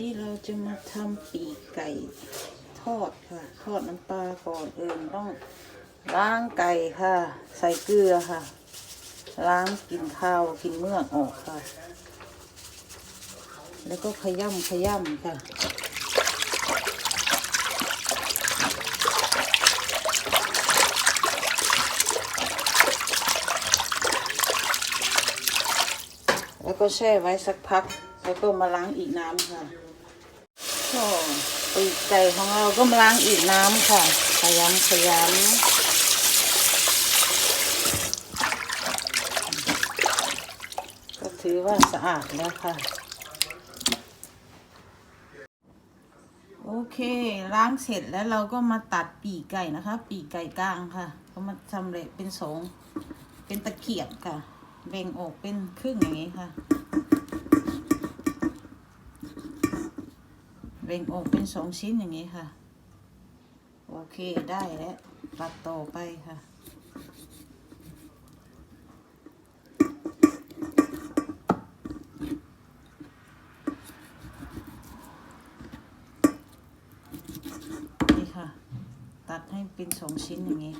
นี้เราจะมาทำปีกไก่ทอดค่ะ ทอดน้ำปลาก่อนอื่นต้องล้างไก่ค่ะ ใส่เกลือค่ะ ล้างกินข้าวกินเมื่อกออกค่ะ แล้วก็ขย่ำขย่ำค่ะแล้วก็แช่ไว้สักพัก แล้วก็มาล้างอีกน้ำค่ะก็ปีกไก่ของเราก็มาล้างอีกน้ำค่ะขยำขยำก็ถือว่าสะอาดแล้วค่ะ โอเค ล้างเสร็จแล้วเราก็มาตัดปีกไก่นะคะ ปีกไก่กลางค่ะก็มาทำเลยเป็นสองเป็นตะเกียบค่ะแบ่งออกเป็นครึ่งอย่างนี้ค่ะ แบ่งออกเป็นสองชิ้นอย่างนี้ค่ะ โอเคได้แล้วตัดต่อไปค่ะนี่ค่ะ ตัดให้เป็นสองชิ้นอย่างนี้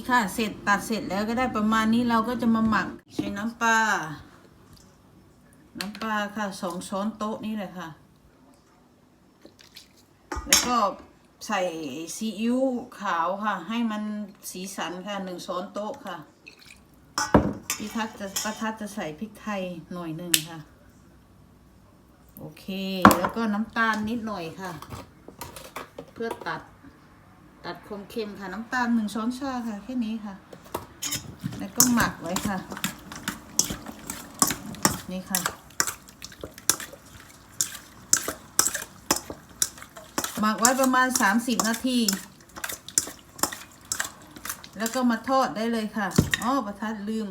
นี่ค่ะ เสร็จตัดเสร็จแล้วก็ได้ประมาณนี้เราก็จะมาหมักใช้น้ำปลา น้ำปลาค่ะสองช้อนโต๊ะนี่เลยค่ะ แล้วก็ใส่ซีอิ๊วขาวค่ะ ให้มันสีสันค่ะหนึ่งช้อนโต๊ะค่ะพี่ทัศน์จะประทัดจะใส่พริกไทยหน่อยหนึ่งค่ะ โอเค แล้วก็น้ำตาลนิดหน่อยค่ะ เพื่อตัด ตัดความเค็มค่ะน้ำตาลหนึ่งช้อนชาค่ะ แค่นี้ค่ะ แล้วก็หมักไว้ค่ะ นี่ค่ะ หมักไว้ประมาณ 30 นาที แล้วก็มาทอดได้เลยค่ะอ๋อประทัดลืม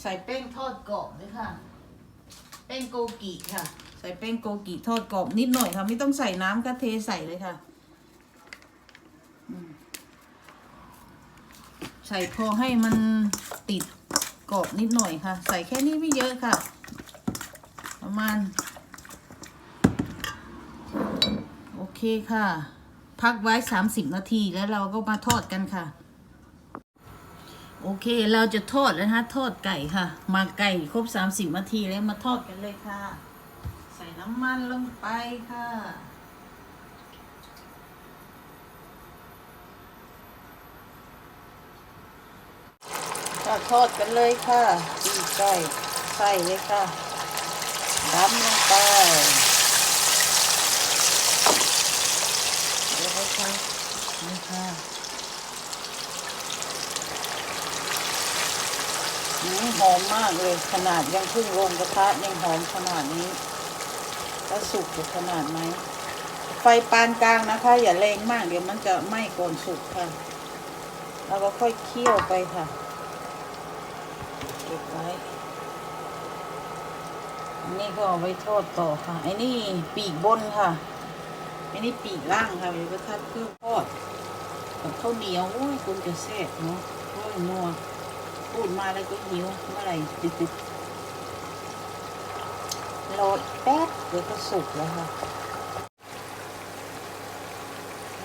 ใส่แป้งทอดกรอบเลยค่ะ แป้งโกกิค่ะ ใส่แป้งโกกิทอดกรอบนิดหน่อยค่ะ ไม่ต้องใส่น้ำก็เทใส่เลยค่ะ ใส่พอให้มันติดกรอบนิดหน่อยค่ะ ใส่แค่นี้ไม่เยอะค่ะ ประมาณ โอเคค่ะ พักไว้ 30 นาทีแล้วเราก็มาทอดกันค่ะ โอเคเราจะทอดแล้วนะทอดไก่ค่ะ มาไก่ครบ 30 นาทีแล้วมาทอดกันเลยค่ะ ใส่น้ำมันลงไปค่ะ ทอดกันเลยค่ะปีกไก่ใส่เลยค่ะดำลงไปแล้วก็ใส่นี่ค่ะอืมหอมมากเลยขนาดยังเพิ่งลงกระทะยังหอมขนาดนี้แล้วสุกจะขนาดไหมไฟปานกลางนะคะ อย่าแรงมากเดี๋ยวมันจะไหม้ก่อนสุกค่ะ แล้วก็ค่อยเคี่ยวไปค่ะ ก็บไว้อันนี้ก็เอาไว้ทอดต่อค่ะไอ้นี่ปีกบนค่ะไอ้นี่ปีกล่างค่ะไว้ประทัดเพื่อทอดกับข้าวเหนียวโอ้ยคุณจะแซ่บเนาะโอ้ยนัวพูดมาแล้วก็หิวเมื่อไหร่ติดติดรอแป๊บเดี๋ยวก็สุกแล้วค่ะ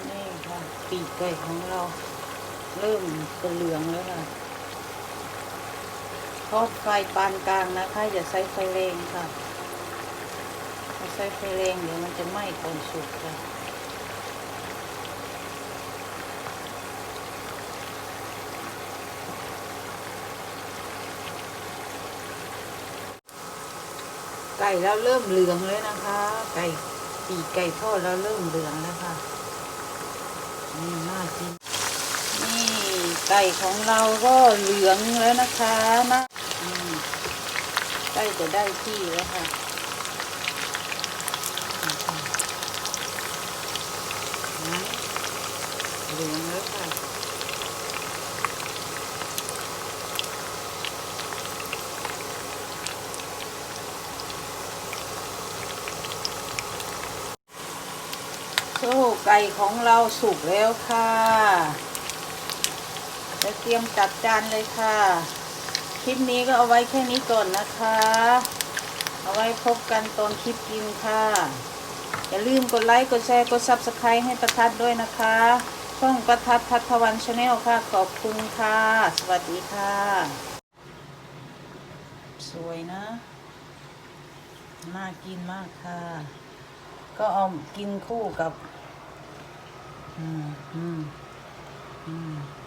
นี่ค่ะปีกไก่ของเรา เริ่มเหลืองแล้วค่ะ ทอดไฟปานกลางนะคะอย่าใช้ไฟแรงค่ะถ้าใช้ไฟแรงเดี๋ยวมันจะไหม้ก่อนสุกค่ะไก่แล้วเริ่มเหลืองเลยนะคะ ไก่ปีกไก่ทอดแล้วเริ่มเหลืองแล้วค่ะนี่น่ากินนี่ไก่ของเราก็เหลืองแล้วนะคะนะ ล้จะได้ที่แล้วค่ะนะเหลืองแล้วค่ะโซ่ไก่ของเราสุกแล้วค่ะจะเตรียมจัดจานเลยค่ะ ลิปนี้ก็เอาไว้แค่นี้ก่อนนะคะ เอาไว้พบกันตอนคลิปกินค่ะ อย่าลืมกดไลค์ กดแชร์ กด Subscribe ให้ประทัดด้วยนะคะ ช่องประทัดทัทวันชาแนลค่ะ ขอบคุณค่ะ สวัสดีค่ะ สวยนะ น่ากินมากค่ะ ก็เอากินคู่กับ อืม อืม อืม